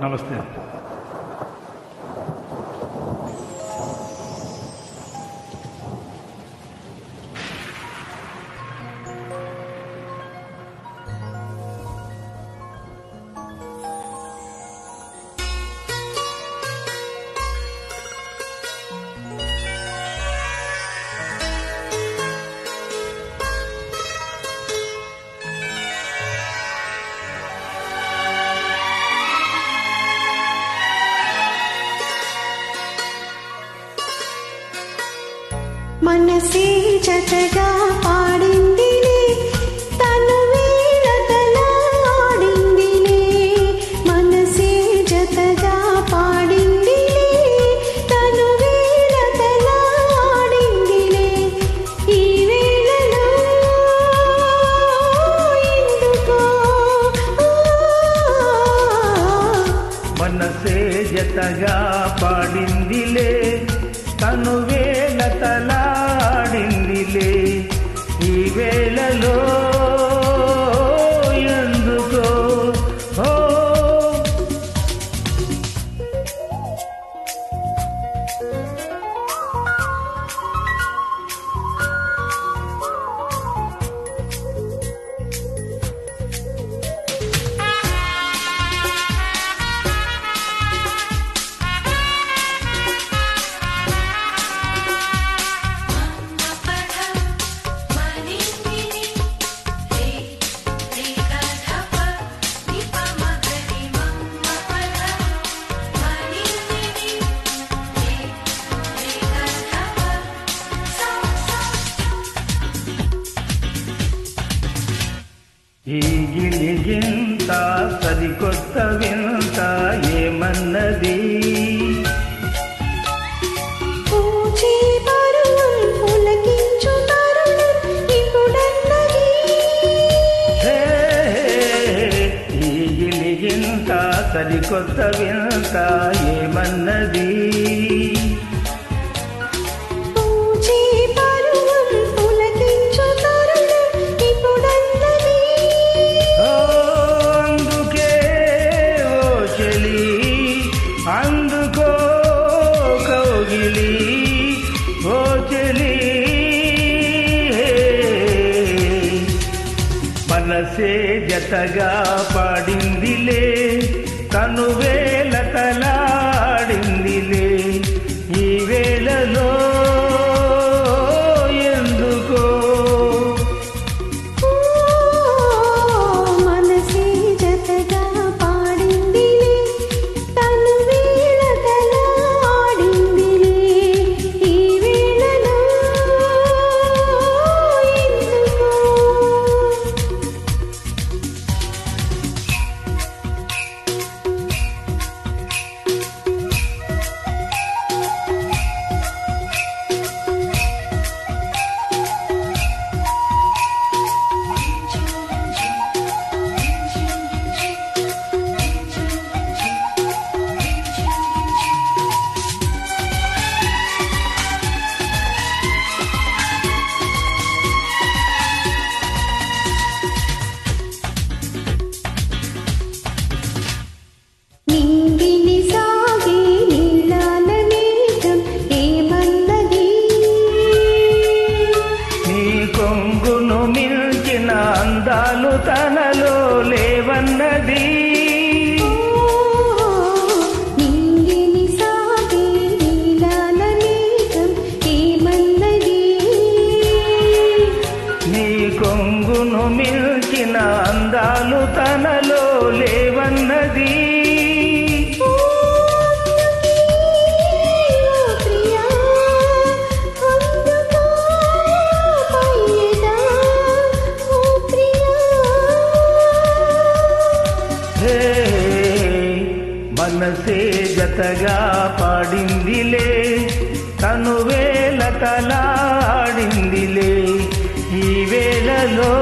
Namaste. మనసే జతగా పాడిందిలే తను వీరతలాడిందిలే మనసే జతగా పాడిందిలే తను వీరతలాడిందిలే ఈ వేళలో ఎందుకో మనసే జతగా పాడిందిలే వేల ఈ గిలిగింత సరికొత్త వింత ఏమన్నది? సరికొత్త వింత ఏమన్నది? ఓ చెలి అందుకో కౌగిలి ఓ చెలి మనసే జతగా పాడిందిలే తను వేల తలాడిందిలే ఈ వేళలో కొంగును మిల్చిన అందాలు తనలో లేవన్నది. మనసే జతగా పాడిందిలే తను వేల తలాడిందిలే ఈ వేళలో